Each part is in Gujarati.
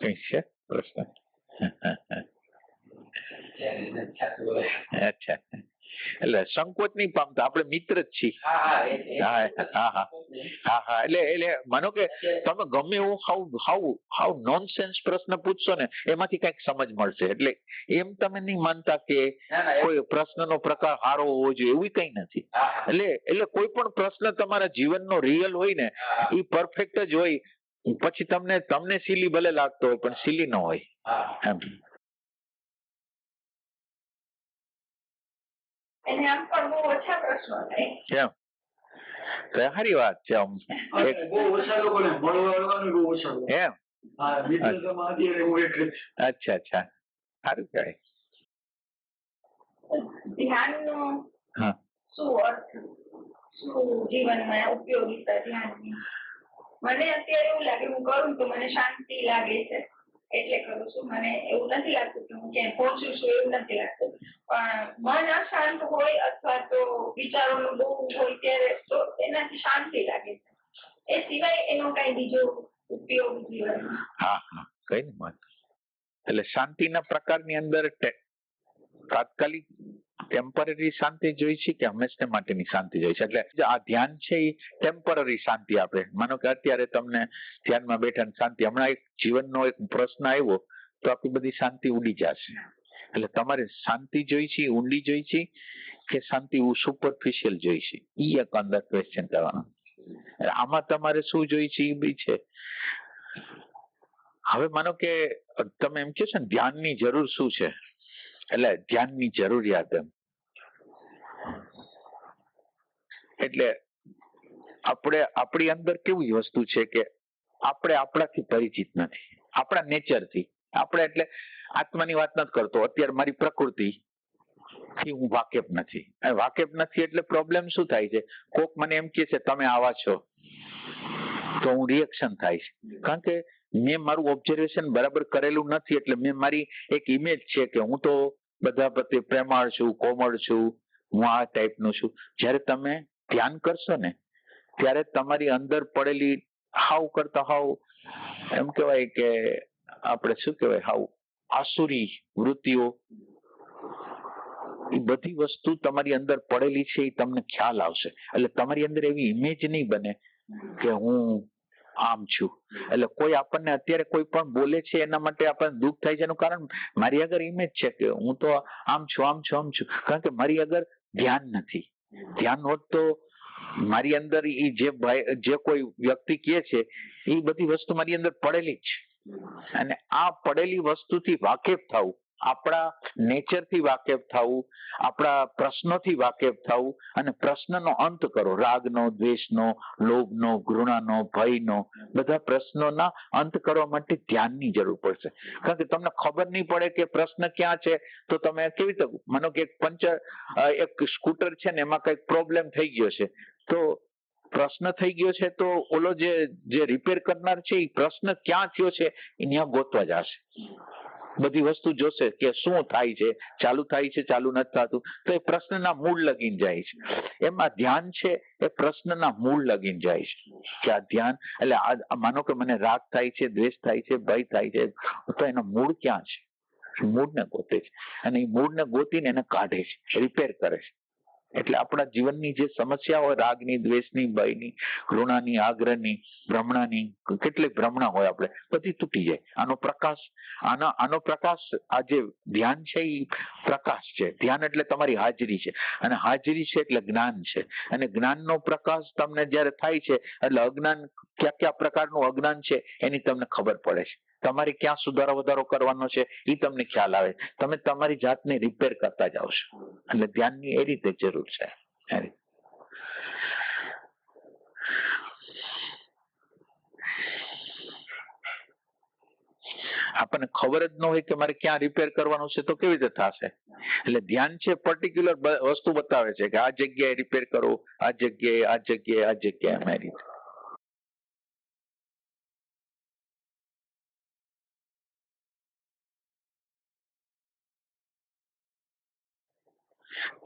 કઈ પ્રશ્ન અચ્છા એટલે સંકોચ નહીં પામતા આપણે મિત્ર જ છીએ હા હા હા હા એટલે એટલે માનો કે તમે ગમે એવું હાઉ હાઉ હાઉ નોનસેન્સ પ્રશ્ન પૂછશો ને એમાંથી કંઈક સમજ મળશે એટલે એમ તમે નહીં માનતા કે કોઈ પ્રશ્નનો પ્રકાર સારો હોવો જોઈએ એવું કઈ નથી એટલે એટલે કોઈ પણ પ્રશ્ન તમારા જીવનનો રિયલ હોય ને એ પરફેક્ટ જ હોય પછી તમને તમને સિલી ભલે લાગતો હોય પણ સિલી ન હોય. એમ. એમ. તો સારી વાત છે આમ. એમ. અચ્છા. અચ્છા સારું કહેવાય. ધ્યાનનો હા. શું અર્થ? શું જીવનમાં ઉપયોગીતા ધ્યાનની? મને અત્યારે એવું લાગે, હું કરું તો મને શાંતિ લાગે છે. એટલે કરું છું. મને એવું નથી લાગતું કે હું ક્યાંય પહોંચું છું, એવું નથી લાગતું. પણ મન અશાંત હોય અથવા તો વિચારોનું બહુ હોય ત્યારે તો એનાથી શાંતિ લાગે છે. એ સિવાય એનો કઈ બીજો ઉપયોગ જીવનમાં હા હા. કઈ વાત એટલે શાંતિના પ્રકારની અંદર તાત્કાલિક ટેમ્પરરી શાંતિ જોઈ છે કે હંમેશને માટેની શાંતિ જોઈ છે? એટલે આ ધ્યાન છે એ ટેમ્પરરી શાંતિ આપે. માનો કે અત્યારે તમને ધ્યાનમાં બેઠા શાંતિ. હમણાં એક જીવનનો એક પ્રશ્ન આવ્યો, તો આપણી બધી શાંતિ ઉડી જશે. એટલે તમારે શાંતિ જોઈ છે ઊંડી જોઈ છે, કે શાંતિ સુપરફિશિયલ જોઈ છે? ઈ એક અંદર ક્વેશ્ચન કરવાનો. આમાં તમારે શું જોઈ છે એ બી છે. હવે માનો કે તમે એમ કહો છો ને, ધ્યાનની જરૂર શું છે? એટલે ધ્યાનની જરૂરિયાત એમ. એટલે આપણે, આપણી અંદર કેવી વસ્તુ છે કે આપણે આપણાથી પરિચિત નથી. આપણા નેચરથી. આપણે એટલે આત્માની વાત નથી કરતો. અત્યારે મારી પ્રકૃતિ થી હું વાકેફ નથી. વાકેફ નથી એટલે પ્રોબ્લેમ શું થાય છે? કોક મને એમ કે છે, તમે આવા છો. તો હું રિએક્શન થાય છે. કારણ કે મેં મારું ઓબ્ઝર્વેશન બરાબર કરેલું નથી એટલે મેં મારી એક ઇમેજ છે કે હું તો બધા પ્રત્યે પ્રેમાળ છું, કોમળ છું, હું આ ટાઈપનું છું. જ્યારે તમે ધ્યાન કરશો ને, ત્યારે તમારી અંદર પડેલી હાવ કરતા હાવ, એમ કહેવાય કે આપણે શું કહેવાય, હાવ આસુરી વૃત્તિઓ, એ બધી વસ્તુ તમારી અંદર પડેલી છે, એ તમને ખ્યાલ આવશે. એટલે તમારી અંદર એવી ઇમેજ નહીં બને કે હું આમ છું. એટલે કોઈ આપણને અત્યારે કોઈ પણ બોલે છે એના માટે આપણને દુઃખ થાય છે એનું કારણ મારી આગળ ઇમેજ છે કે હું તો આમ છું આમ છું આમ છું. કારણ કે મારી આગળ ધ્યાન નથી. ધ્યાન હોત તો મારી અંદર એ જે ભાઈ જે કોઈ વ્યક્તિ કહે છે એ બધી વસ્તુ મારી અંદર પડેલી જ. છે અને આ પડેલી વસ્તુથી વાકેફ થવું આપણા નેચરથી વાકેફ થવું, આપણા પ્રશ્નોથી વાકેફ થવું અને પ્રશ્નનો અંત કરો. રાગનો, દ્વેષનો, લોભનો, ઘૃણાનો, ભયનો, બધા પ્રશ્નોના અંત કરવા માટે ધ્યાનની જરૂર પડશે. કારણ કે તમને ખબર નહીં પડે કે પ્રશ્ન ક્યાં છે, તો તમે કેવી રીતે માનો કે એક પંચર એક સ્કૂટર છે ને એમાં કંઈક પ્રોબ્લેમ થઈ ગયો છે, તો પ્રશ્ન થઈ ગયો છે, તો ઓલો જે જે રિપેર કરનાર છે એ પ્રશ્ન ક્યાં થયો છે, એ ત્યાં ગોતવા જશે. બધી વસ્તુ જોશે કે શું થાય છે, ચાલુ થાય છે, ચાલુ નથી થતું, તો એ પ્રશ્નના મૂળ લગીન જાય છે. એમાં ધ્યાન છે, એ પ્રશ્નના મૂળ લગીન જાય છે. કે આ ધ્યાન, એટલે આ માનો કે મને રાગ થાય છે, દ્વેષ થાય છે, ભય થાય છે, તો એનો મૂળ ક્યાં છે? મૂળને ગોતે છે. અને એ મૂળને ગોતીને એને કાઢે છે રિપેર કરે છે. એટલે આપણા જીવનની જે સમસ્યા હોય, રાગની, દ્વેષની, ભયની, ઘૃણાની, આગ્રહની, ભ્રમણાની, કેટલીક ભ્રમણા હોય આપણે, બધી તૂટી જાય. આનો પ્રકાશ, આના, આનો પ્રકાશ, આ જે ધ્યાન છે એ પ્રકાશ છે. ધ્યાન એટલે તમારી હાજરી છે. અને હાજરી છે એટલે જ્ઞાન છે. અને જ્ઞાનનો પ્રકાશ તમને જ્યારે થાય છે, એટલે અજ્ઞાન કયા કયા પ્રકારનું અજ્ઞાન છે, એની તમને ખબર પડે છે. તમારે ક્યાં સુધારો વધારો કરવાનો છે એ તમને ખ્યાલ આવે. તમે તમારી જાતને રિપેર કરતા જાઓ છો. એટલે ધ્યાનની એ રીતે જરૂર છે. આપણને ખબર જ ન હોય કે મારે ક્યાં રિપેર કરવાનું છે તો કેવી રીતે થશે? એટલે ધ્યાન છે પર્ટિક્યુલર વસ્તુ બતાવે છે કે આ જગ્યાએ રિપેર કરો, આ જગ્યાએ આ જગ્યાએ આ જગ્યાએ એમ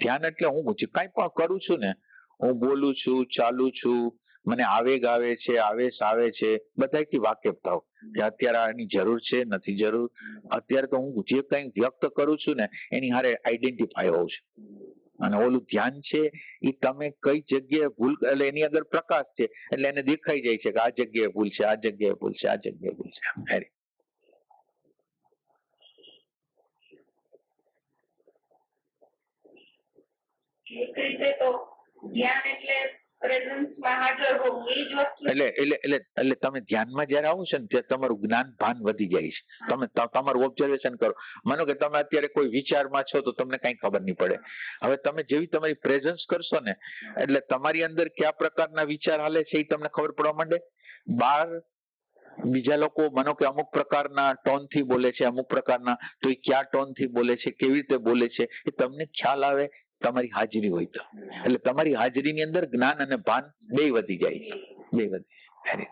ધ્યાન એટલે હું જે કાંઈ પણ કરું છું ને, હું બોલું છું, ચાલુ છું, મને આવેગ આવે છે, આવેશ આવે છે બધાથી વાકેફ થાવ કે અત્યારે આની જરૂર છે, નથી જરૂર. અત્યારે તો હું જે કંઈ વ્યક્ત કરું છું ને, એની હારે આઈડેન્ટિફાય હોઉં છું. અને ઓલું ધ્યાન છે એ તમે કઈ જગ્યાએ ભૂલ, એટલે એની અંદર પ્રકાશ છે, એટલે એને દેખાઈ જાય છે કે આ જગ્યાએ ભૂલ છે, આ જગ્યાએ ભૂલ છે, આ જગ્યાએ ભૂલ છે. એક રીતે તો ધ્યાન એટલે એટલે એટલે એટલે એટલે તમે ધ્યાનમાં જયારે આવો છો ને ત્યારે તમારું જ્ઞાન ભાન વધી જાય છે. તમે તમારું ઓબ્ઝર્વેશન કરો. માનો કે તમે અત્યારે કોઈ વિચારમાં છો તો તમને કઈ ખબર નહીં પડે. હવે તમે જેવી તમારી પ્રેઝન્સ કરશો ને એટલે તમારી અંદર કયા પ્રકારના વિચાર હાલે છે એ તમને ખબર પડવા માંડે? બાર બીજા લોકો માનો કે અમુક પ્રકારના ટોનથી બોલે છે અમુક પ્રકારના તો એ કયા ટોનથી બોલે છે કેવી રીતે બોલે છે એ તમને ખ્યાલ આવે તમારી હાજરી હોય તો. એટલે તમારી હાજરીની અંદર જ્ઞાન અને ભાન બે વધી જાય બે વધી જાય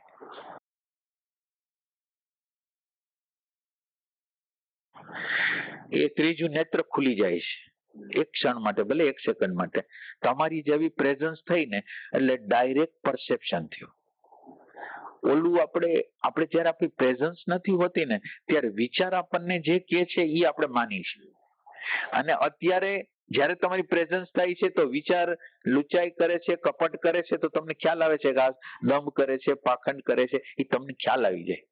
એ ત્રીજું નેત્ર ખુલી જાય છે. એક ક્ષણ માટે, ભલે એક સેકન્ડ માટે. તમારી જેવી પ્રેઝન્સ થઈ ને, એટલે ડાયરેક્ટ પરસેપ્શન થયું. ઓલું આપણે આપણે જ્યારે આપણી પ્રેઝન્સ નથી હોતી ને, ત્યારે વિચાર આપણને જે કે છે એ આપણે માની છીએ. અને અત્યારે જ્યારે તમારી પ્રેઝન્સ થાય છે તો વિચાર લુચાઈ કરે છે, કપટ કરે છે, તો તમને ખ્યાલ આવે છે કે દંભ કરે છે, પાખંડ કરે છે, એ તમને ખ્યાલ આવી જાય.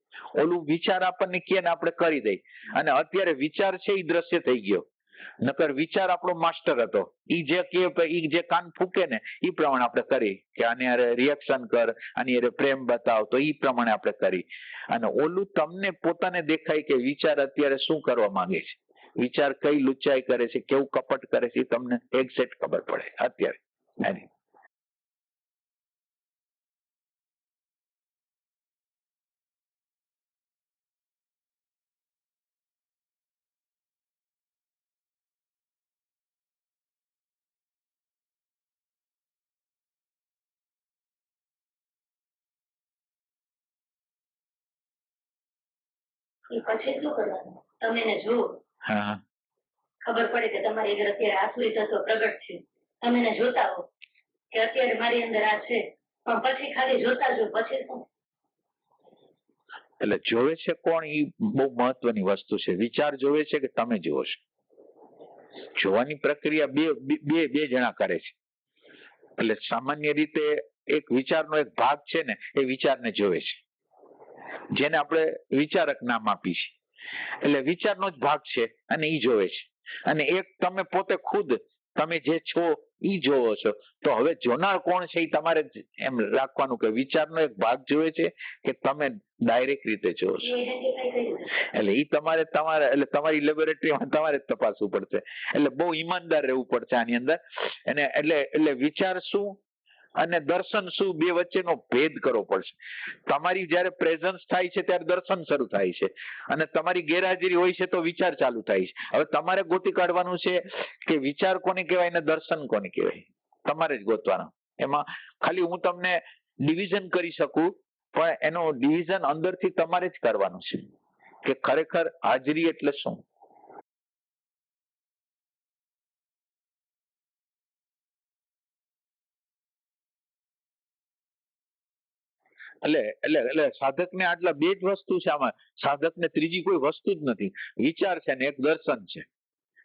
ઓલું વિચાર આપણને કે આપણે કરી દઈ અને અત્યારે વિચાર છે એ દ્રશ્ય થઈ ગયો. નકર વિચાર આપણો માસ્ટર હતો. ઈ જે કે ઈ જે કાન ફૂકે ને ઈ પ્રમાણે આપણે કરી કે આને અરે રિએક્શન કર, આની અરે પ્રેમ બતાવ, તો ઈ પ્રમાણે આપણે કરી અને ઓલું તમને પોતાને દેખાય કે વિચાર અત્યારે શું કરવા માંગે છે. વિચાર કઈ લુચાઈ કરે છે, કેવું કપટ કરે છે તમને એક્ઝેક્ટ ખબર પડે અત્યારે. એની. પછી શું કરવાનું? તમે જુઓ. ખબર પડે કે તમારી અંદર અત્યારે આસુરી તત્વ પ્રગટ છે. તમે એને જોતા હો કે અત્યારે મારી અંદર આ છે. પણ પછી ખાલી જોતા જો પછી શું? એટલે જોવે છે કોણ? એ બહુ મહત્વની વસ્તુ છે. વિચાર જોવે છે કે તમે જુઓ છો. જોવાની પ્રક્રિયા બે બે- બે બે જણા કરે છે. એટલે સામાન્ય રીતે એક વિચારનો એક ભાગ છે ને એ વિચારને જોવે છે. જેને આપણે વિચારક નામ આપી છે એટલે વિચારનો જ ભાગ છે અને એ જોવે છે. અને એક તમે પોતે ખુદ, તમે જે છો એ જોવો છો. તો હવે જોનાર કોણ છે એ તમારે એમ રાખવાનું કે વિચારનો એક ભાગ જોવે છે કે તમે ડાયરેક્ટ રીતે જોવો છો. એ. એટલે ઈ તમારે તમારે, એટલે તમારી લેબોરેટરીમાં તમારે તપાસવું પડશે. એટલે બહુ ઈમાનદાર રહેવું પડશે આની અંદર. અને એટલે એટલે વિચાર શું? અને દર્શન શું બે વચ્ચેનો ભેદ કરવો પડશે. તમારી જ્યારે પ્રેઝન્સ થાય છે ત્યારે દર્શન શરૂ થાય છે. અને તમારી ગેરહાજરી હોય છે તો વિચાર ચાલુ થાય છે. હવે તમારે ગોતી કાઢવાનું છે કે વિચાર કોને કહેવાય ને દર્શન કોને કહેવાય? તમારે જ ગોતવાનો. એમાં ખાલી હું તમને ડિવિઝન કરી શકું, પણ એનો ડિવિઝન અંદરથી તમારે જ કરવાનું છે. કે ખરેખર હાજરી એટલે શું? એટલે એટલે એટલે સાધકને આટલા બે જ વસ્તુ છે આમાં. સાધકને ત્રીજી કોઈ વસ્તુ જ નથી. વિચાર છે ને એક દર્શન છે.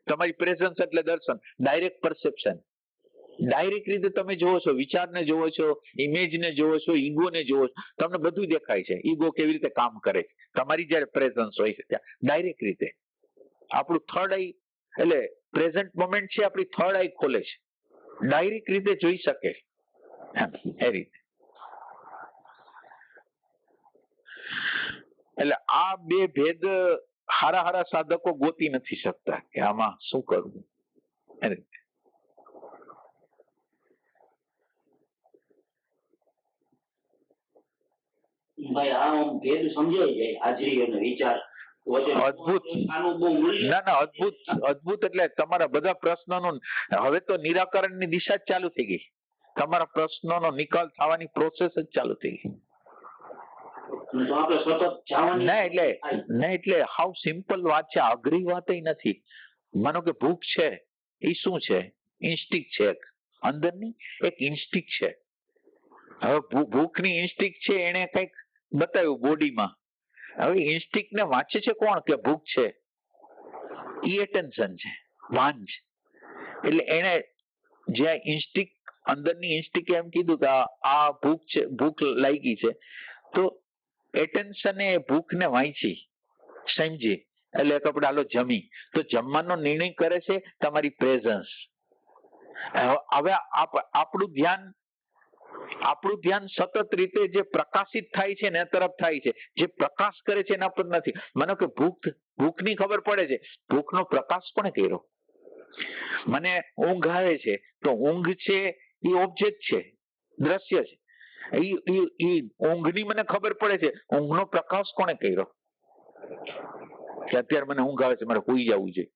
તમારી પ્રેઝન્સ એટલે દર્શન. ડાયરેક્ટ પરસેપ્શન ડાયરેક્ટ રીતે તમે જોવો છો, વિચારને જોવો છો ઇમેજને જોવો છો, ઈગોને જોવો છો, તમને બધું દેખાય છે. ઈગો કેવી રીતે કામ કરે છે? તમારી જ્યારે પ્રેઝન્સ હોય છે ત્યાં. ડાયરેક્ટ રીતે. આપણું થર્ડ આઈ એટલે પ્રેઝન્ટ મોમેન્ટ છે, આપણી થર્ડ આઈ ખોલે છે. ડાયરેક્ટ રીતે જોઈ શકે. એ રીતે. એટલે આ બે ભેદ હારા હારા સાધકો ગોતી નથી શકતા કે આમાં શું કરવું. અદ્ભુત. ના ના એટલે તમારા બધા પ્રશ્નોનું હવે તો નિરાકરણની દિશા જ ચાલુ થઈ ગઈ. તમારા પ્રશ્નોનો નિકાલ થવાની પ્રોસેસ જ ચાલુ થઈ ગઈ. તો આપણે સતત જવાની ના એટલે ના એટલે હાવ સિમ્પલ વાત છે અઘરી વાત નથી. માનો કે ભૂખ છે એ શું છે? ઇન્સ્ટિક છે એક. અંદરની એક ઇન્સ્ટિક છે. હવે ભૂખની ઇન્સ્ટિક છે એને કંઈક બતાવ્યું બોડીમાં. હવે ઇન્સ્ટિક ને વાંચે છે કોણ? કે ભૂખ છે? ઈ એટેન્શન છે વાંચ. છે એટલે એને જ્યાં ઇન્સ્ટિક અંદરની ઇન્સ્ટિક એમ કીધું કે આ- આ ભૂખ છે ભૂખ લાગી છે તો એટેન્શન એ ભૂખને વાંચી, સમજી. એટલે કપડા લો જમી. તો જમવાનો નિર્ણય કરે છે તમારી પ્રેઝન્સ હવે આપ- આપણું ધ્યાન આપણું ધ્યાન સતત રીતે જે પ્રકાશિત થાય છે ને તરફ થાય છે. જે પ્રકાશ કરે છે એના પર નથી. મને કે ભૂખ, ભૂખની ખબર પડે છે. ભૂખનો પ્રકાશ પણ કર્યો? મને ઊંઘ આવે છે. તો ઊંઘ છે એ ઓબ્જેક્ટ છે, દ્રશ્ય છે. ઊંઘની મને ખબર પડે છે. ઊંઘનો પ્રકાશ કોને કર્યો? કે અત્યારે મને ઊંઘ આવે છે મારે હોઈ જવું છે.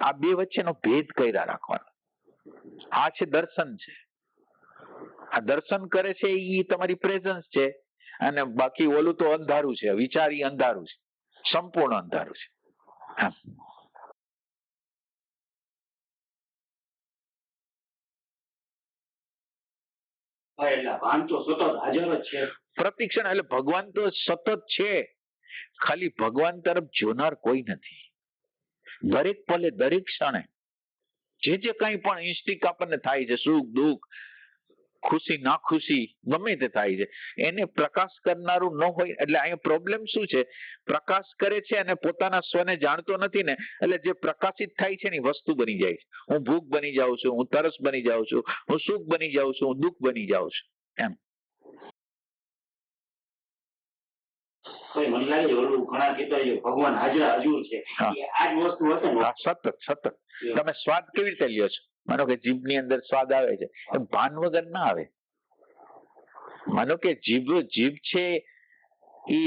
આ બે વચ્ચેનો ભેદ કર્યા રાખવાનો. આ છે દર્શન છે. આ દર્શન કરે છે એ તમારી પ્રેઝન્સ છે. અને બાકી ઓલું તો અંધારું છે. વિચારી અંધારું છે. સંપૂર્ણ અંધારું છે. હા, પ્રતિક્ષણ એટલે ભગવાન તો સતત છે. ખાલી ભગવાન તરફ જોનાર કોઈ નથી. દરેક પલે દરેક ક્ષણે જે જે કંઈ પણ ઇન્સ્ટિક આપણને થાય છે, સુખ, દુઃખ ખુશી, ના ખુશી ગમે તે થાય છે. એને પ્રકાશ કરનારું ન હોય એટલે અહીંયા પ્રોબ્લેમ શું છે? પ્રકાશ કરે છે અને પોતાના સ્વને જાણતો નથી ને, એટલે જે પ્રકાશિત થાય છે ને વસ્તુ બની જાય છે. હું ભૂખ બની જાઉં છું, હું તરસ બની જાઉં છું, હું સુખ બની જાઉં છું, હું દુઃખ બની જાઉં છું. તો મને લાગે છે ઓલું ઘણા કહેતા છે, ભગવાન હાજર હજુર છે. એ આ જ વસ્તુ હશે ને? સતત સતત. તમે સ્વાદ કેવી રીતે લ્યો છો? માનો કે જીભની અંદર સ્વાદ આવે છે. એ ભાન વગર ના આવે. માનો કે જીભ જીભ છે એ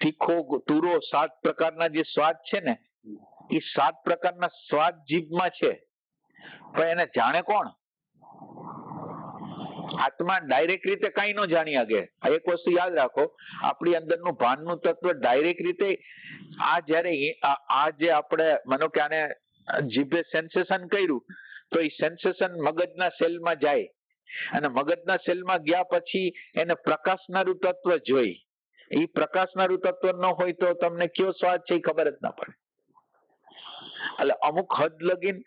તીખો તુરો સાત પ્રકારના જે સ્વાદ છે ને એ સાત પ્રકારના સ્વાદ જીભમાં છે. પણ એને જાણે કોણ? આત્મા ડાયરેક્ટ રીતે કઈ ન જાણી શકે એક વસ્તુ યાદ રાખો, આપણી અંદરનું ભાનનું તત્વ ડાયરેક્ટ રીતે આ જ્યારે આ આ જે આપણે માનો કે આને જીભે સેન્સેશન કર્યું, તો એ સેન્સેશન મગજના સેલમાં જાય. અને મગજના સેલમાં ગયા પછી એને પ્રકાશનારું તત્વ જોઈ. એ પ્રકાશનારું તત્વ ન હોય તો તમને કયો સ્વાદ છે એ ખબર જ ના પડે. એટલે અમુક હદ લગીન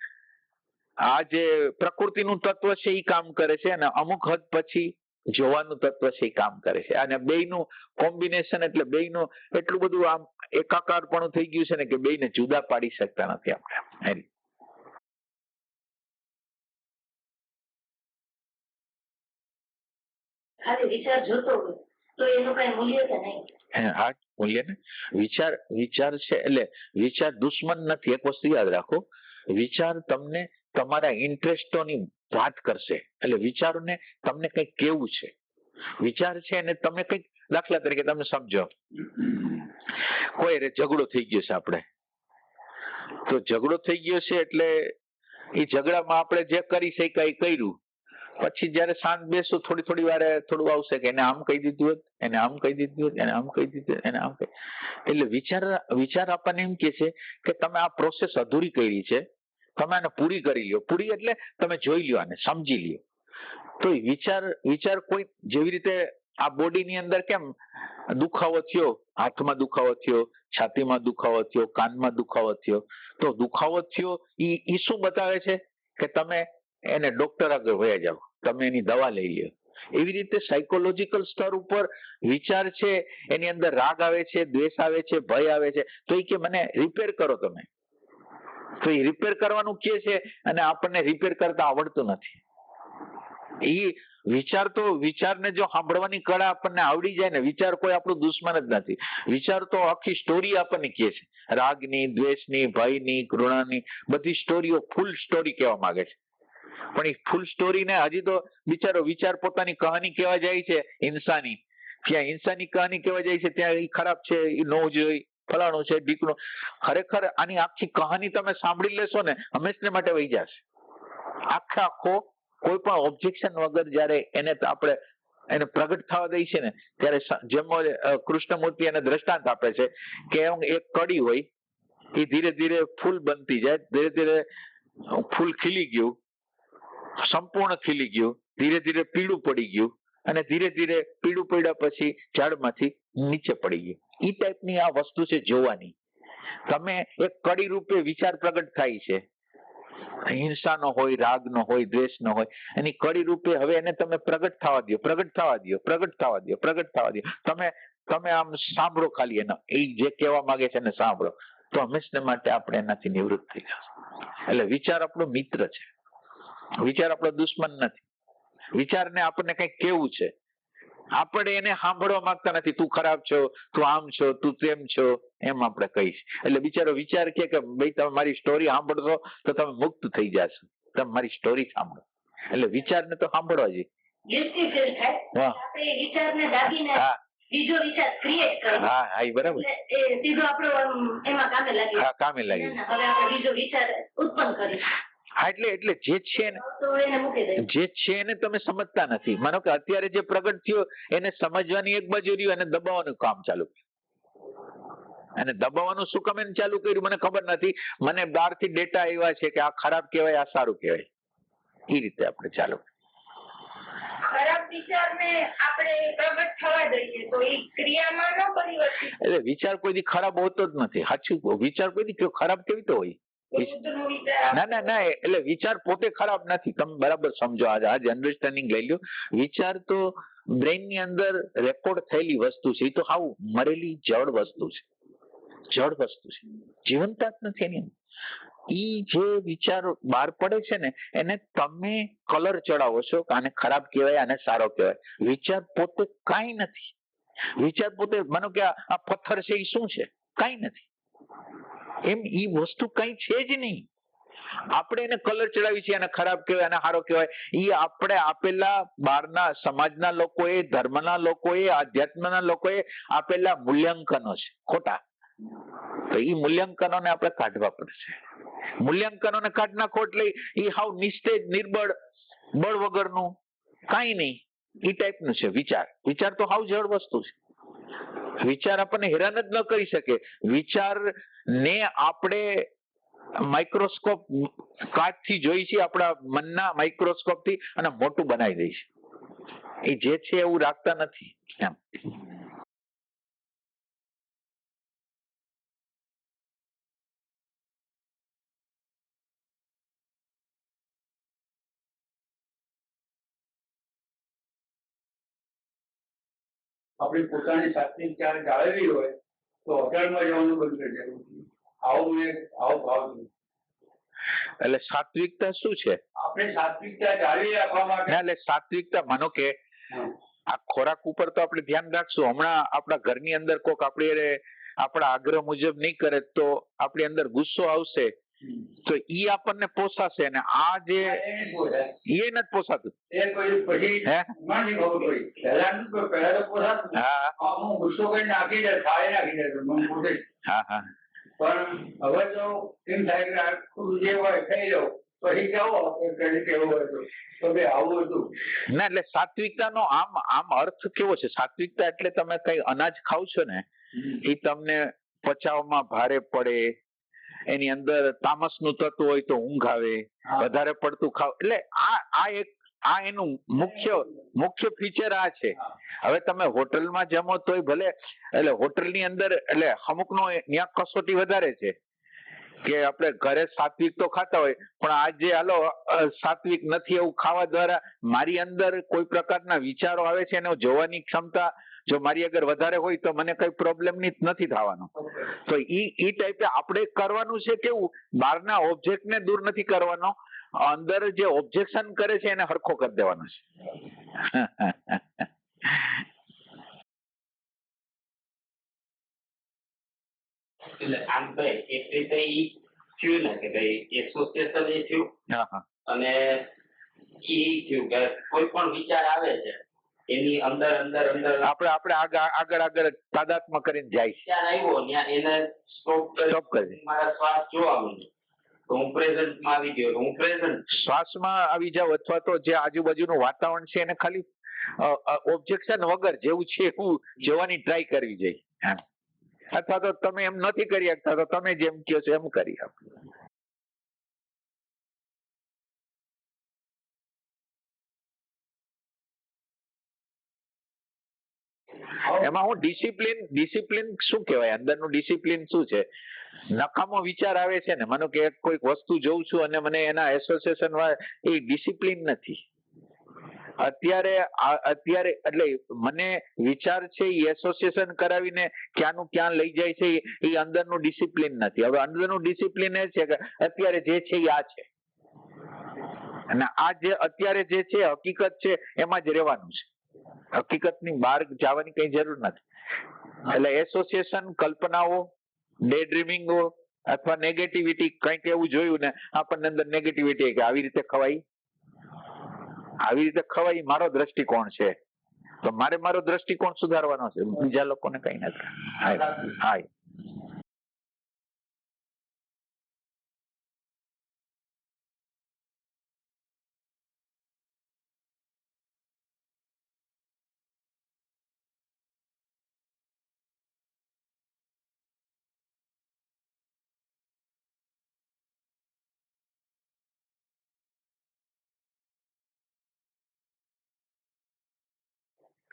આ જે પ્રકૃતિનું તત્વ છે એ કામ કરે છે અને અમુક હદ પછી જોવાનું તત્વ છે એ કામ કરે છે. અને બેયનું કોમ્બિનેશન એટલે બેયનું એટલું બધું આમ એકાકારપણું થઈ ગયું છે ને કે બેયને જુદા પાડી શકતા નથી આપણે. એ રીતે. ખાલી વિચાર જોતો હોય તો એનું કઈ મૂલ્ય કે નહીં. હા મૂલ્ય ને? વિચાર વિચાર છે એટલે વિચાર દુશ્મન નથી. એક વસ્તુ યાદ રાખો. વિચાર તમને તમારા ઇન્ટરેસ્ટોની વાત કરશે. એટલે વિચારોને તમને કંઈક કેવું છે? વિચાર છે અને તમે કંઈક દાખલા તરીકે તમે સમજો. કોઈ ઝઘડો થઈ ગયો છે આપણે. તો ઝઘડો થઈ ગયો છે એટલે એ ઝઘડામાં આપણે જે કરી શક્યા એ કર્યું. પછી જયારે શાંત બેસો થોડી થોડી વારે થોડું આવશે કે એને આમ કહી દીધું હોત, એને આમ કહી દીધું હોત, એને આમ કહી દીધું એને આમ કહી એટલે વિચાર વિચાર આપણને એમ કે છે કે તમે આ પ્રોસેસ અધૂરી કરી છે. તમે આને પૂરી કરી લ્યો. પૂરી એટલે તમે જોઈ લ્યો આને, સમજી લ્યો. તો વિચાર વિચાર કોઈ જેવી રીતે આ બોડીની અંદર કેમ દુખાવો થયો, હાથમાં દુખાવો થયો, છાતીમાં દુખાવો થયો, કાનમાં દુખાવો થયો. તો દુખાવો થયો એ એ શું બતાવે છે? કે તમે એને ડોક્ટર આગળ વયા જાઓ. તમે એની દવા લઈ લ્યો. એવી રીતે સાયકોલોજીકલ સ્તર ઉપર વિચાર છે, એની અંદર રાગ આવે છે, દ્વેષ આવે છે, ભય આવે છે. તો એ કે મને રિપેર કરો તમે. તો એ રિપેર કરવાનું કે છે અને આપણને રિપેર કરતા આવડતું નથી. એ વિચાર તો, વિચારને જો સાંભળવાની કળા આપણને આવડી જાય ને, વિચાર કોઈ આપણું દુશ્મન જ નથી. વિચાર તો આખી સ્ટોરી આપણને કહે છે. રાગની, દ્વેષની, ભયની, ઘૃણાની, બધી સ્ટોરીઓ ફૂલ સ્ટોરી કહેવા માંગે છે. પણ એ ફૂલ સ્ટોરીને હજી તો બિચારો વિચાર પોતાની કહાની કહેવા જાય છે હિંસાની ત્યાં હિંસાની કહાની કહેવા જાય છે, ત્યાં એ ખરાબ છે એ નો જોઈ. ફલાણું છે ઢીકણું ખરેખર આની આખી કહાની તમે સાંભળી લેશો ને, હંમેશને માટે વહી જશે. આખે આખો કોઈ પણ ઓબ્જેક્શન વગર જ્યારે એને આપણે એને પ્રગટ થવા દઈ છે ને, ત્યારે જેમ કૃષ્ણમૂર્તિ એને દ્રષ્ટાંત આપે છે કે એક કડી હોય, એ ધીરે ધીરે ફૂલ બનતી જાય, ધીરે ધીરે ફૂલ ખીલી ગયું, સંપૂર્ણ ખીલી ગયું, ધીરે ધીરે પીળું પડી ગયું, અને ધીરે ધીરે પીળું પડ્યા પછી ઝાડમાંથી નીચે પડી ગયું એ ટાઈપની આ વસ્તુ છે જોવાની. તમે એક કડી રૂપે વિચાર પ્રગટ થાય છે. હિંસાનો હોય રાગનો હોય દ્વેષનો હોય, એની કડી રૂપે હવે એને તમે પ્રગટ થવા દો પ્રગટ થવા દો પ્રગટ થવા દો પ્રગટ થવા દો તમે તમે આમ સાંભળો ખાલી એના. એ જે કહેવા માંગે છે એને સાંભળો. તો હંમેશને માટે આપણે એનાથી નિવૃત્ત થઈ જશું. એટલે વિચાર આપણો મિત્ર છે. વિચાર આપણો દુશ્મન નથી. વિચારને આપણને કઈ કેવું છે. આપણે એને સાંભળવા માંગતા નથી. તું ખરાબ છો તું આમ છો તું તેમ છો એમ આપણે કહીશ. એટલે બિચારો વિચાર કે ભાઈ તમે મારી સ્ટોરી સાંભળશો તો તમે મુક્ત થઈ જશો. તમે મારી સ્ટોરી સાંભળો. એટલે વિચારને તો સાંભળવા જોઈએ. કામે લાગે હા કામે લાગી ના, ના, હવે આપણે બીજો વિચાર ઉત્પન્ન કરીશું. હા એટલે એટલે જે છે ને તો જે છે એને તમે સમજતા નથી. માનો કે અત્યારે જે પ્રગટ થયો એને સમજવાની એક બાજુ રહ્યું અને દબાવવાનું કામ ચાલુ. અને દબાવવાનું શું કામ એને ચાલુ કર્યું? મને ખબર નથી. મને બહારથી ડેટા એવા છે કે આ ખરાબ કહેવાય આ સારું કહેવાય. એ રીતે આપણે ચાલુ તો એટલે વિચાર કોઈ ખરાબ હોતો જ નથી. સાચું. વિચાર કોઈ ખરાબ કેવી રીતે હોય? ના ના ના, એટલે વિચાર પોતે ખરાબ નથી. તમે બરાબર સમજો. આજે આજે અન્ડરસ્ટેન્ડિંગ લઈ લો વિચાર તો બ્રેઇનની અંદર રેકોર્ડ થયેલી વસ્તુ છે. એ તો હાવ મરેલી જળ વસ્તુ છે. જળ વસ્તુ છે. જીવંતા નથી એની ઈ જે વિચાર બહાર પડે છે ને, એને તમે કલર ચડાવો છો કે આને ખરાબ કહેવાય, આને સારો કહેવાય. વિચાર પોતે કાંઈ નથી. વિચાર પોતે, માનો કે આ પથ્થર છે એ શું છે? કાંઈ નથી. એમ ઈ વસ્તુ કઈ છે જ નહીં. આપણે એને કલર ચડાવી છે ખરાબ કહેવાય અને સારો કહેવાય એ આપણે આપેલા બહારના સમાજના લોકોએ, ધર્મના લોકોએ, આધ્યાત્મના લોકોએ આપેલા મૂલ્યાંકનો છે, ખોટા. તો એ મૂલ્યાંકનોને આપણે કાઢવા પડશે મૂલ્યાંકનોને કાઢ નાખો એટલે એ હાવ નિસ્તેજ, નિર્બળ, બળ વગરનું કાંઈ નહીં. એ ટાઈપનું છે વિચાર. વિચાર તો હાવ જળ વસ્તુ છે. વિચાર આપણને હેરાન જ ન કરી શકે. વિચાર ને આપણે માઇક્રોસ્કોપ કાચથી જોઈ છે, આપણા મનના માઇક્રોસ્કોપથી અને મોટું બનાવી દઈ છે એ જે છે એવું રાખતા નથી. એમ. આપણી પોતાની સાત્વિક ક્યારે જાળવી હોય તો અઢારમાં જવાનું બંધ કરી દેવું આવો મેં આવો ભાવ છે. એટલે સાત્વિકતા શું છે? આપણે સાત્વિકતા જાળવી રાખવા માટે એટલે સાત્વિકતા માનો કે આ ખોરાક ઉપર તો આપણે ધ્યાન રાખશું. હમણાં આપણા ઘરની અંદર કોક આપણી આપણા આગ્રહ મુજબ નહીં કરે તો આપણી અંદર ગુસ્સો આવશે. તો ઈ આપણને પોસાશે ને આ જે એ નથી પોસાતું. પણ હવે તો એમ થાય કે આખું જે હોય ખાઈ લઉં ના એટલે સાત્વિકતાનો આમ આમ અર્થ કેવો છે? સાત્વિકતા એટલે તમે કઈ અનાજ ખાવ છો ને એ તમને પચાવમાં ભારે પડે એની અંદર તામસનું તત્વ હોય તો ઊંઘ આવે વધારે પડતું ખાવ એટલે આ આ એક આ એનું મુખ્ય મુખ્ય ફીચર આ છે. હવે તમે હોટલમાં જમો તોય ભલે એટલે હોટલની અંદર એટલે અમુકનો ત્યાં કસોટી વધારે છે. કે આપણે ઘરે સાત્વિક તો ખાતા હોય પણ આજે હાલો સાત્વિક નથી એવું ખાવા દ્વારા મારી અંદર કોઈ પ્રકારના વિચારો આવે છે એને જોવાની ક્ષમતા જો મારી આગળ વધારે હોય તો મને કઈ પ્રોબ્લેમ નથી થવાનો. તો ઈ ઈ ટાઈપે આપણે કરવાનું છે કેવું? બહારના ઓબ્જેક્ટને દૂર નથી કરવાનો. અંદર જે ઓબ્જેક્શન કરે છે એને હરખો કરી દેવાનો છે. એટલે આમ તો એક રીતે ઈ થયું ને કે ભાઈ એસોસિએશન એ થયું. અને ઈ થયું કે કોઈ પણ વિચાર આવે છે એની અંદર અંદર અંદર આપણે આપણે આગળ આગળ તાદાત્મ કરીને જાય છે. ત્યાં આવ્યો ત્યાં એને સ્ટોપ સ્ટોપ કરી મારા શ્વાસ જોવા મળ્યો તો હું પ્રેઝન્ટમાં આવી ગયો. હું પ્રેઝન્ટ શ્વાસમાં આવી જાવ અથવા તો જે આજુબાજુનું વાતાવરણ છે એને ખાલી ઓબ્જેક્શન વગર જેવું છે એવું જોવાની ટ્રાય કરવી જોઈએ. અથવા તો તમે એમ નથી કરી શકતા તો તમે જેમ કહો છો એમ કરી આપો. એમાં હું ડિસિપ્લિન ડિસિપ્લિન શું કહેવાય? અંદરનું ડિસિપ્લિન શું છે? નકામો વિચાર આવે છે ને, માનો કે કોઈક વસ્તુ જોઉં છું અને મને એના એસોસિએશન એ ડિસિપ્લિન નથી. અત્યારે અત્યારે એટલે મને વિચાર છે એ એસોસિએશન કરાવીને ક્યાંનું ક્યાં લઈ જાય છે એ- અંદરનું ડિસિપ્લિન નથી. હવે અંદરનું ડિસિપ્લિન એ છે કે અત્યારે જે છે એ આ છે. અને આ જે અત્યારે જે છે, હકીકત છે, એમાં જ રહેવાનું છે. હકીકતની બહાર જવાની કઈ જરૂર નથી. એટલે એસોસિએશન કલ્પનાઓ ડે ડ્રીમિંગો અથવા નેગેટિવિટી કંઈક એવું જોયું ને આપણને અંદર નેગેટિવિટી કે આવી રીતે ખવાય? આવી રીતે ખવાય મારો દ્રષ્ટિકોણ છે. તો મારે મારો દ્રષ્ટિકોણ સુધારવાનો છે. બીજા લોકોને કઈ નથી. હાય. હાય.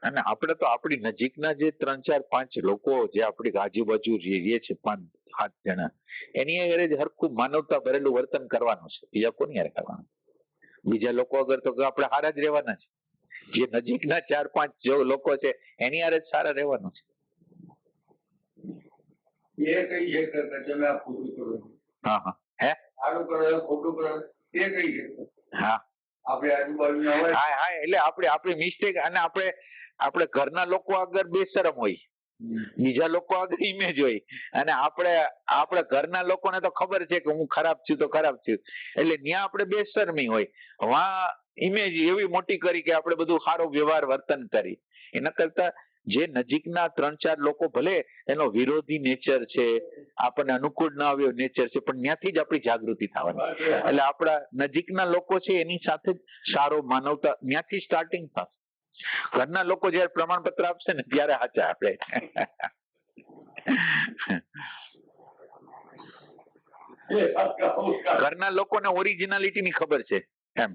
અને આપણે તો આપણી નજીકના જે ત્રણ ચાર પાંચ લોકો જે આપણી આજુબાજુ રહીએ છે પાંચ સાત જણા એની હારે જ હરખું માનવતા ભરેલું વર્તન કરવાનું છે. બીજા કોની હારે કરવાનું? બીજા લોકો અગર તો આપણે સારા જ રહેવાના છે. જે નજીકના ચાર પાંચ જો લોકો છે એની જ સારા રહેવાનું છે. એ કઈ છે? કે તમે આ ખોટું કરો હા હા. હે? સારું કરો ખોટું કરો એ કઈ છે? હા. આપણે આજુબાજુના હા હા એટલે આપણે આપણી મિસ્ટેક અને આપણે આપણે ઘરના લોકો આગળ બેશરમ હોય. બીજા લોકો આગળ ઇમેજ હોય. અને આપણે આપણે ઘરના લોકોને તો ખબર છે કે હું ખરાબ છું તો ખરાબ છું. એટલે ત્યાં આપણે બેશરમી હોય. વા ઇમેજ એવી મોટી કરી કે આપણે બધું સારો વ્યવહાર વર્તન કરી. એના કરતા જે નજીકના ત્રણ ચાર લોકો ભલે એનો વિરોધી નેચર છે આપણને અનુકૂળ ના આવ્યો નેચર છે પણ ત્યાંથી જ આપણી જાગૃતિ થવાની. એટલે આપણા નજીકના લોકો છે એની સાથે જ સારો માનવતા ત્યાંથી સ્ટાર્ટિંગ થશે. ઘરના લોકો જયારે પ્રમાણપત્ર આપશે ને ત્યારે સાચા આપણે. ઘરના લોકોને ઓરિજિનાલિટી ની ખબર છે એમ.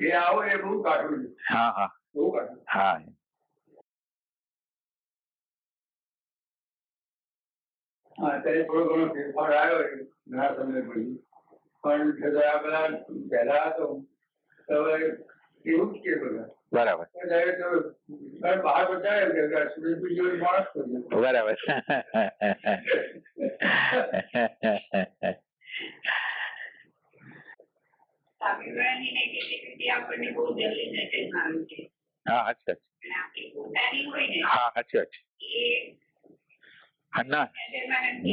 એ આવો એ બહુ કાઢું હા હા. હા અત્યારે થોડો ઘણો ફેરફાર આવ્યો ઘણા સમય પછી. પણ છતાં આ પહેલા તો હવે એવું જ કે બધા. બરાબર. હા અચ્છા હા અચ્છા ના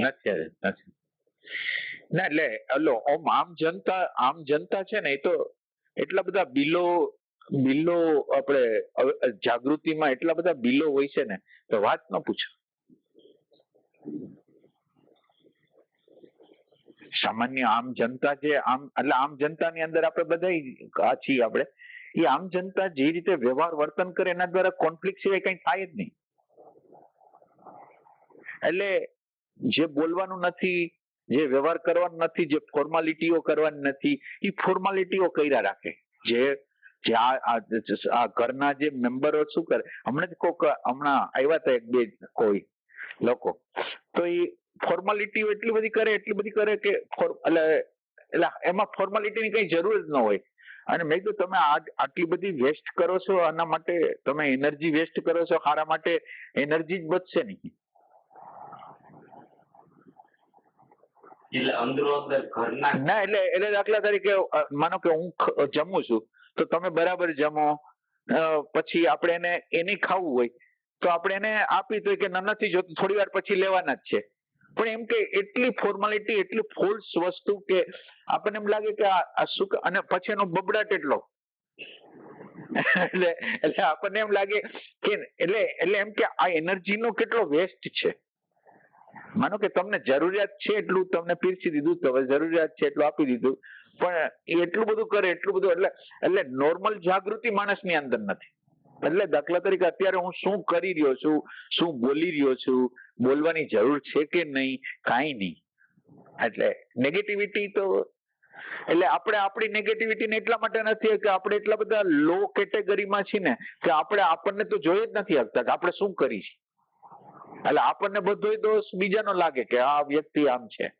નથી ના એટલે હલો આમ આમ જનતા આમ જનતા છે ને એ તો એટલા બધા બિલો બિલો આપણે જાગૃતિમાં એટલા બધા બિલો હોય છે ને, તો વાત ન પૂછો. સામાન્ય આમ જનતા જે આમ, એટલે આમ જનતાની અંદર આપણે બધા છીએ આપણે. એ આમ જનતા જે રીતે વ્યવહાર વર્તન કરે એના દ્વારા કોન્ફ્લિક્ટ સિવાય કઈ થાય જ નહીં. એટલે જે બોલવાનું નથી, જે વ્યવહાર કરવાનો નથી, જે ફોર્માલિટીઓ કરવાની નથી, એ ફોર્માલિટીઓ કર્યા રાખે. જે જે આ આ- ઘરના જે મેમ્બરો શું કરે? હમણાં જ કોક હમણાં આવ્યા હતા એક બે કોઈ લોકો. તો એ ફોર્માલિટી એટલી બધી કરે એટલી બધી કરે કે એટલે એટલે એમાં ફોર્માલિટીની કઈ જરૂર જ ન હોય. અને મેં કીધું તમે આટલી બધી વેસ્ટ કરો છો આના માટે તમે એનર્જી વેસ્ટ કરો છો સારા માટે એનર્જી જ બચશે નહીં. એટલે અંદરો અંદર ઘરના ના એટલે એટલે દાખલા તરીકે માનો કે હું જમું છું. તો તમે બરાબર જમો. પછી આપણે એને એને ખાવું હોય, તો આપણે એને આપી તો કે નથી જોતું, થોડી વાર પછી લેવાના જ છે. પણ એમ કે એટલી ફોર્માલિટી એટલી ફોલ્સ વસ્તુ કે આપણને એમ લાગે કે આ આ અને પછી એનો બબડાટ એટલો એટલે એટલે આપણને એમ લાગે કે, એટલે એટલે એમ કે આ એનર્જી નો કેટલો વેસ્ટ છે. માનો કે તમને જરૂરિયાત છે એટલું, તમને પીરસી દીધું તમે જરૂરિયાત છે એટલું આપી દીધું. પણ એટલું બધું કરે, એટલું બધું એટલે એટલે નોર્મલ જાગૃતિ માણસની અંદર નથી. એટલે દાખલા તરીકે અત્યારે હું શું કરી રહ્યો છું, શું બોલી રહ્યો છું, બોલવાની જરૂર છે કે નહીં, કાંઈ નહીં. એટલે નેગેટિવિટી તો, એટલે આપણે આપણી નેગેટિવિટી ને એટલા માટે નથી કે આપણે એટલા બધા લો કેટેગરીમાં છીએ ને, કે આપણે આપણને તો જોઈ જ નથી શકતા કે આપણે શું કરી છે. એટલે આપણને બધો દોષ બીજાનો લાગે કે આ વ્યક્તિ આમ છે.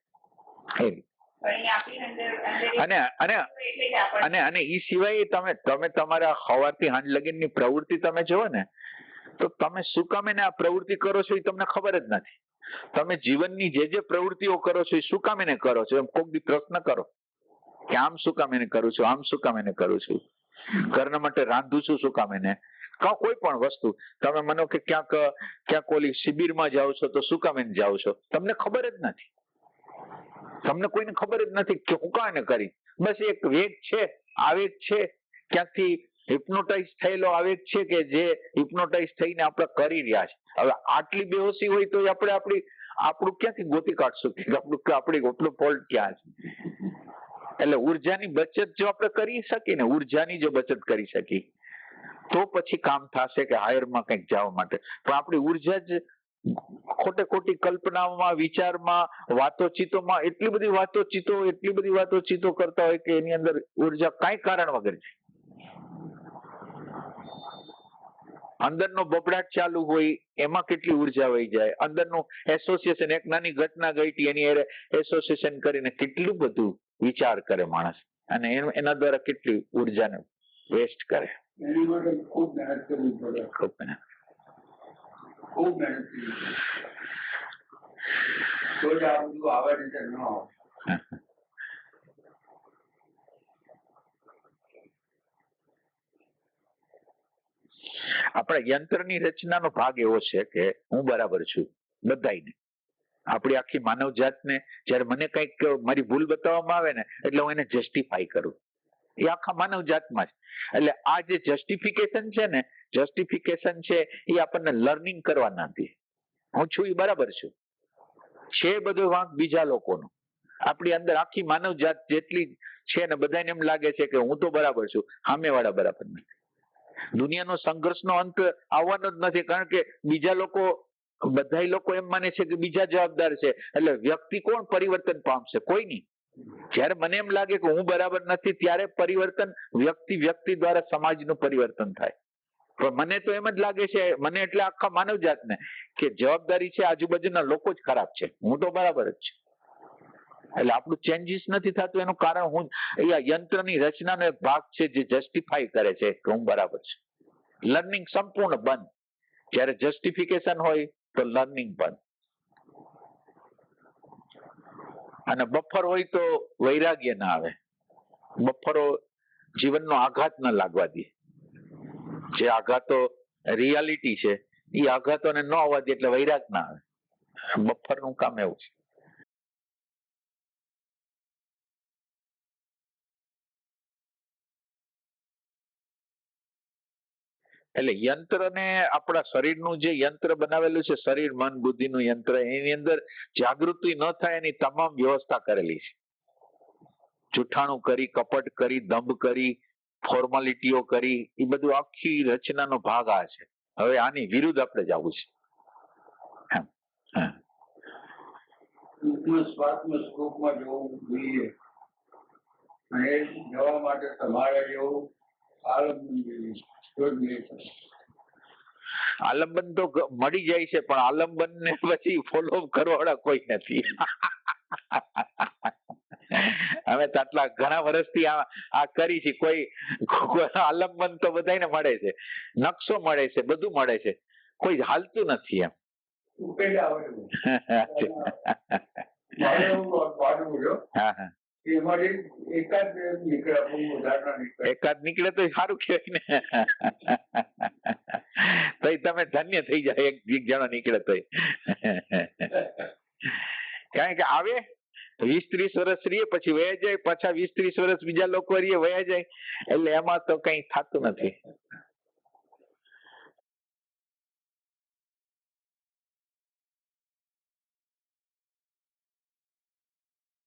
અને અને અને અને ઈ સિવાય તમે તમે તમારા સવારથી સાંજ લગીનની પ્રવૃત્તિ તમે જુઓ ને તો તમે શું કામ એને આ પ્રવૃત્તિ કરો છો એ તમને ખબર જ નથી. તમે જીવનની જે જે પ્રવૃત્તિઓ કરો છો એ શું કામ એને કરો છો? એમ કોક બી પ્રશ્ન કરો કે આમ શું કામ એને કરું છું? આમ શું કામ એને કરું છું? ઘરના માટે રાંધું છું શું કામ એને? કોઈ પણ વસ્તુ. તમે માનો કે ક્યાંક ક્યાંક ઓલી શિબિરમાં જાઓ છો તો શું કામ એને જાઓ છો? તમને ખબર જ નથી. તમને કોઈને ખબર જ નથી કે કરી? બસ એક વેગ છે, આવેગ છે. ક્યાંકથી હિપ્નોટાઇઝ થયેલો આવેગ છે કે જે હિપ્નોટાઇઝ થઈને આપણે કરી રહ્યા છે. હવે આટલી બેહોશી હોય તો આપણે આપણી, આપણું ક્યાંથી ગોતી કાઢશું કે આપણું આપણી એટલું ફોલ્ટ ક્યાં છે? એટલે ઉર્જાની બચત જો આપણે કરી શકીએ ને, ઉર્જાની જો બચત કરી શકીએ, તો પછી કામ થશે કે હાયરમાં કંઈક જવા માટે. પણ આપણી ઊર્જા જ ખોટે ખોટી કલ્પનામાં વિચારમાં વાતોચીતોમાં એટલી બધી વાતોચીતો એટલી બધી વાતોચીતો કરતા હોય કે એની અંદર ઊર્જા કાંઈ કારણ વગર છે. અંદરનો બબડાટ ચાલુ હોય એમાં કેટલી ઊર્જા વહી જાય? અંદરનું એસોસિએશન એક નાની ઘટના ગઈ હતી એની એસોસિએશન કરીને કેટલું બધું વિચાર કરે માણસ. અને એનું- દ્વારા કેટલી ઉર્જાને વેસ્ટ કરે. ખૂબ ખૂબ મહેનત કરવી તો જ આ બધું આવે રીતે ન આવે. આપણા યંત્રની રચનાનો ભાગ એવો છે કે હું બરાબર છું બધાયને. આપણી આખી માનવ જાતને જ્યારે મને કંઈક મારી ભૂલ બતાવવામાં આવે ને એટલે હું એને જસ્ટિફાઈ કરું. એ આખા માનવ જાતમાં છે એટલે આ જે જસ્ટિફિકેશન છે ને જસ્ટિફિકેશન છે એ આપણને લર્નિંગ કરવા નથી હું છું એ બરાબર છું. છે બધો વાંક બીજા લોકોનો. આપણી અંદર આખી માનવ જાત જેટલી છે ને, બધાને એમ લાગે છે કે હું તો બરાબર છું, સામેવાળા બરાબર નથી. દુનિયાનો સંઘર્ષનો અંત આવવાનો જ નથી, કારણ કે બીજા લોકો, બધાય લોકો એમ માને છે કે બીજા જવાબદાર છે. એટલે વ્યક્તિ કોણ પરિવર્તન પામશે? કોઈ નહીં. જ્યારે મને એમ લાગે કે હું બરાબર નથી, ત્યારે પરિવર્તન વ્યક્તિ વ્યક્તિ દ્વારા સમાજનું પરિવર્તન થાય. પણ મને તો એમ જ લાગે છે, મને એટલે આખા માનવ જાતને કે જવાબદારી છે આજુબાજુના લોકો જ ખરાબ છે. હું તો બરાબર જ છું. એટલે આપણું ચેન્જીસ નથી થતું, એનું કારણ હું અહીંયા યંત્રની રચનાનો એક ભાગ છે જે જસ્ટિફાઈ કરે છે કે હું બરાબર છું. લર્નિંગ સંપૂર્ણ બંધ. જ્યારે જસ્ટિફિકેશન હોય તો લર્નિંગ બંધ. અને બફર હોય તો વૈરાગ્ય ના આવે. બફરો જીવનનો આઘાત ન લાગવા દે. જે આઘાતો રિયાલિટી છે, એ આઘાતોને ન આવવા દે એટલે વૈરાગ ના આવે. બફરનું કામ એવું છે. એટલે યંત્રને આપણા શરીરનું જે યંત્ર બનાવેલું છે, શરીર, મન, બુદ્ધિનું યંત્ર, એની અંદર જાગૃતિ ન થાય એની તમામ વ્યવસ્થા કરેલી છે. જૂઠાણું કરી, કપટ કરી, દંભ કરી, ફોર્માલિટીઓ કરી, એ બધું આખી રચનાનો ભાગ આ છે. હવે આની વિરુદ્ધ આપણે જવું છે. જવું માટે તમારે જેવું પડે. આલંબન તો મળી જાય છે પણ આલંબન ને પછી ફોલો કરવાવાળા કોઈ નથી. અમે તો આટલા ઘણા વર્ષથી આ આ કરી છે કોઈ આલંબન તો બધાને મળે છે. નકશો મળે છે બધું મળે છે. કોઈ હાલતું નથી એમ. હા હા. એકાદ નીકળે તો સારું કહેવાય ને. તો તમે ધન્ય થઈ જાય, એક એક જણો નીકળે તોય. કારણ કે આવે, વીસ ત્રીસ વર્ષ રહીએ, પછી વયા જાય, પાછા વીસ ત્રીસ વર્ષ બીજા લોકો રહીએ વયા જાય, એટલે એમાં તો કઈ થતું નથી.